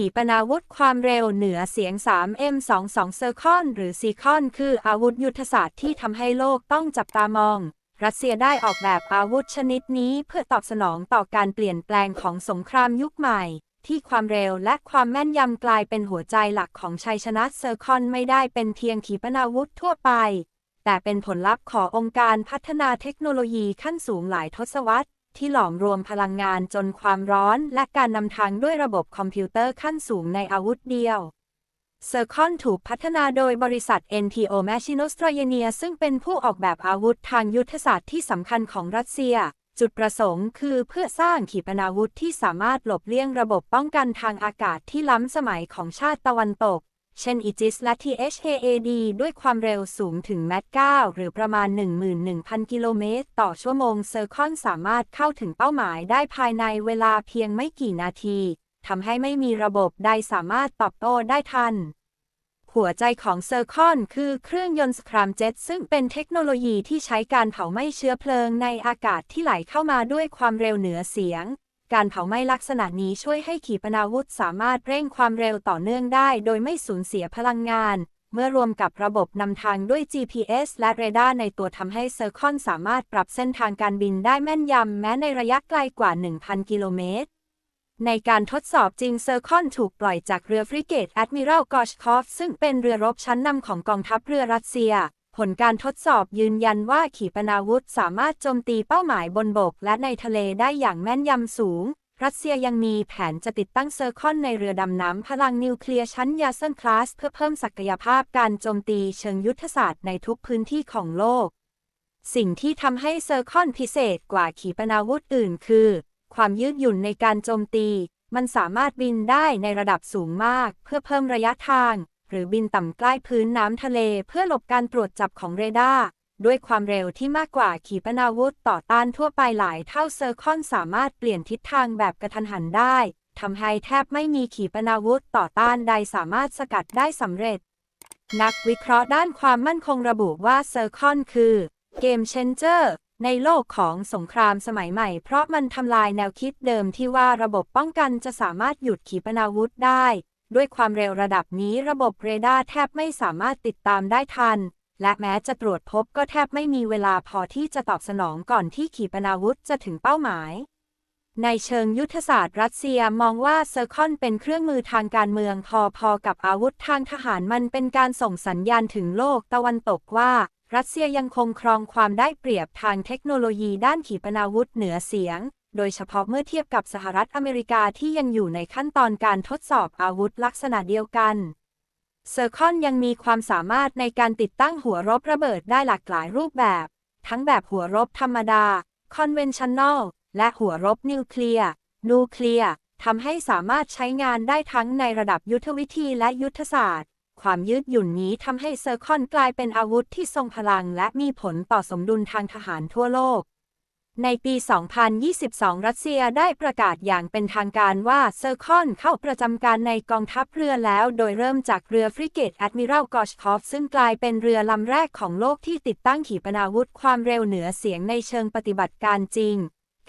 ขีปนาวุธความเร็วเหนือเสียง 3M22 เซอร์คอนหรือซีคอนคืออาวุธยุทธศาสตร์ที่ทำให้โลกต้องจับตามอง รัสเซียได้ออกแบบอาวุธชนิดนี้เพื่อตอบสนองต่อการเปลี่ยนแปลงของสงครามยุคใหม่ ที่ความเร็วและความแม่นยำกลายเป็นหัวใจหลักของชัยชนะเซอร์คอนไม่ได้เป็นเพียงขีปนาวุธทั่วไป แต่เป็นผลลัพธ์ขององค์การพัฒนาเทคโนโลยีขั้นสูงหลายทศวรรษ ที่หลอมรวมพลังงานจนความร้อน และการนำทางด้วยระบบคอมพิวเตอร์ขั้นสูงในอาวุธเดียวเซอร์คอนถูกพัฒนาโดยบริษัท NPO Machinostroyenia ซึ่งเป็นผู้ออกแบบอาวุธทางยุทธศาสตร์ที่สำคัญของรัสเซีย จุดประสงค์คือเพื่อสร้างขีปนาวุธที่สามารถหลบเลี่ยงระบบป้องกันทางอากาศที่ล้ำสมัยของชาติตะวันตก เช่นอิจิสและ THAAD ด้วยความเร็วสูงถึงแมต9หรือประมาณ 11,000 กิโลเมตร ต่อชั่วโมงเซอร์คอนสามารถเข้าถึงเป้าหมายได้ภายในเวลาเพียงไม่กี่นาทีทำให้ไม่มีระบบใดสามารถตอบโต้ได้ทัน หัวใจของเซอร์คอนคือเครื่องยนต์สครามเจ็ตซึ่งเป็นเทคโนโลยีที่ใช้การเผาไหม้เชื้อเพลิงในอากาศที่ไหลเข้ามาด้วยความเร็วเหนือเสียง การเผาไหม้ลักษณะนี้ช่วยให้ขีปนาวุธสามารถเร่งความเร็วต่อเนื่องได้ โดยไม่สูญเสียพลังงาน เมื่อรวมกับระบบนำทางด้วย GPS และเรดาร์ในตัวทำให้เซอร์คอนสามารถปรับเส้นทางการบินได้แม่นยำแม้ในระยะไกลกว่า 1,000 กิโลเมตร ในการทดสอบจริงเซอร์คอนถูกปล่อยจากเรือฟริเกตแอดมิรัลกอชคอฟซึ่งเป็นเรือรบชั้นนำของกองทัพเรือรัสเซีย ผลการทดสอบยืนยันว่าขีปนาวุธสามารถโจมตีเป้าหมายบนบกและในทะเลได้อย่างแม่นยำสูง รัสเซียยังมีแผนจะติดตั้งเซอร์คอนในเรือดำน้ำพลังนิวเคลียร์ชั้นยาเซนคลาสเพื่อเพิ่มศักยภาพการโจมตีเชิงยุทธศาสตร์ในทุกพื้นที่ของโลก สิ่งที่ทำให้เซอร์คอนพิเศษกว่าขีปนาวุธอื่นคือ ความยืดหยุ่นในการโจมตี มันสามารถบินได้ในระดับสูงมาก เพื่อเพิ่มระยะทาง หรือบินต่ำใกล้พื้นน้ำทะเลเพื่อหลบการตรวจจับของเรดาร์ด้วยความเร็วที่มากกว่าขีปนาวุธต่อต้านทั่วไปหลายเท่าเซอร์คอนสามารถเปลี่ยนทิศทางแบบกระทันหันได้ทำให้แทบไม่มีขีปนาวุธต่อต้านใดสามารถสกัดได้สำเร็จ นักวิเคราะห์ด้านความมั่นคงระบุว่าเซอร์คอนคือ เกมเชนเจอร์ในโลกของสงครามสมัยใหม่ เพราะมันทำลายแนวคิดเดิมที่ว่าระบบป้องกันจะสามารถหยุดขีปนาวุธได้ ด้วยความเร็วระดับนี้ระบบเรดาร์แทบไม่สามารถติดตามได้ทัน และแม้จะตรวจพบก็แทบไม่มีเวลาพอที่จะตอบสนองก่อนที่ขีปนาวุธจะถึงเป้าหมาย ในเชิงยุทธศาสตร์รัสเซียมองว่าเซอร์คอนเป็นเครื่องมือทางการเมืองพอๆกับอาวุธทางทหารมันเป็นการส่งสัญญาณถึงโลกตะวันตกว่า รัสเซียยังคงครองความได้เปรียบทางเทคโนโลยีด้านขีปนาวุธเหนือเสียง โดยเฉพาะเมื่อเทียบกับสหรัฐอเมริกาที่ยังอยู่ในขั้นตอนการทดสอบอาวุธลักษณะเดียวกันเซอร์คอนยังมีความสามารถในการติดตั้งหัวรบระเบิดได้หลากหลายรูปแบบ ทั้งแบบหัวรบธรรมดา conventional และหัวรบนิวเคลียร์ นูเคลียร์ทำให้สามารถใช้งานได้ทั้งในระดับยุทธวิธีและยุทธศาสตร์ ความยืดหยุ่นนี้ทำให้เซอร์คอนกลายเป็นอาวุธที่ทรงพลังและมีผลต่อสมดุลทางทหารทั่วโลก ในปี 2022 รัสเซียได้ประกาศอย่างเป็นทางการว่าเซอร์คอนเข้าประจำการในกองทัพเรือแล้ว โดยเริ่มจากเรือฟริเกตแอดมิรัลกอชคอฟซึ่งกลายเป็นเรือลำแรกของโลกที่ติดตั้งขีปนาวุธความเร็วเหนือเสียงในเชิงปฏิบัติการจริง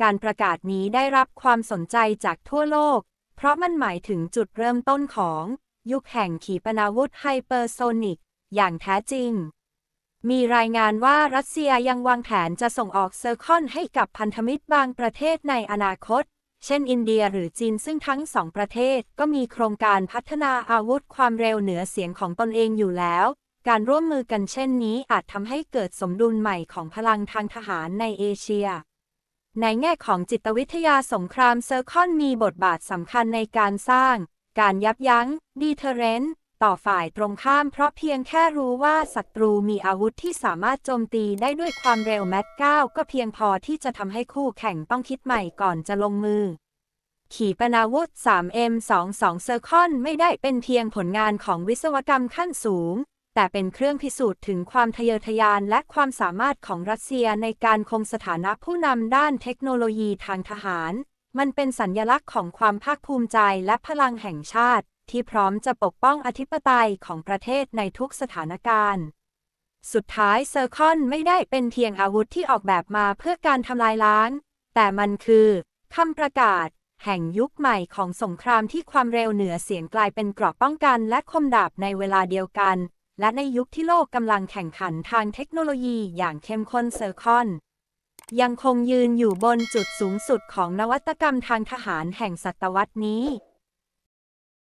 การประกาศนี้ได้รับความสนใจจากทั่วโลก เพราะมันหมายถึงจุดเริ่มต้นของ ยุคแห่งขีปนาวุธไฮเปอร์โซนิกอย่างแท้จริง มีรายงานว่ารัสเซียยังวางแผนจะส่งออกเซอร์คอนให้กับพันธมิตรบางประเทศในอนาคต เช่นอินเดียหรือจีนซึ่งทั้งสองประเทศก็มีโครงการพัฒนาอาวุธความเร็วเหนือเสียงของตนเองอยู่แล้ว การร่วมมือกันเช่นนี้อาจทำให้เกิดสมดุลใหม่ของพลังทางทหารในเอเชีย ในแง่ของจิตวิทยาสงครามเซอร์คอนมีบทบาทสำคัญในการสร้าง การยับยั้งดีเทเรนต์ ต่อฝ่ายตรงข้ามเพราะเพียงแค่รู้ว่าศัตรูมีอาวุธที่สามารถโจมตีได้ด้วยความเร็วแมต9ก็เพียงพอที่จะทำให้คู่แข่งต้องคิดใหม่ก่อนจะลงมือ ขีปนาวุธ 3M22 เซอร์คอนไม่ได้เป็นเพียงผลงานของวิศวกรรมขั้นสูง แต่เป็นเครื่องพิสูจน์ถึงความทะเยอทะยานและความสามารถของรัสเซียในการคงสถานะผู้นำด้านเทคโนโลยีทางทหาร มันเป็นสัญญลักษณ์ของความภาคภูมิใจและพลังแห่งชาติ ที่พร้อมจะปกป้องอธิปไตยของประเทศในทุกสถานการณ์ สุดท้ายเซอร์คอนไม่ได้เป็นเพียงอาวุธที่ออกแบบมาเพื่อการทำลายล้าง แต่มันคือคำประกาศ แห่งยุคใหม่ของสงครามที่ความเร็วเหนือเสียงกลายเป็นเกราะป้องกันและคมดาบในเวลาเดียวกัน และในยุคที่โลกกำลังแข่งขันทางเทคโนโลยีอย่างเข้มข้นเซอร์คอนยังคงยืนอยู่บนจุดสูงสุดของนวัตกรรมทางทหารแห่งศตวรรษนี้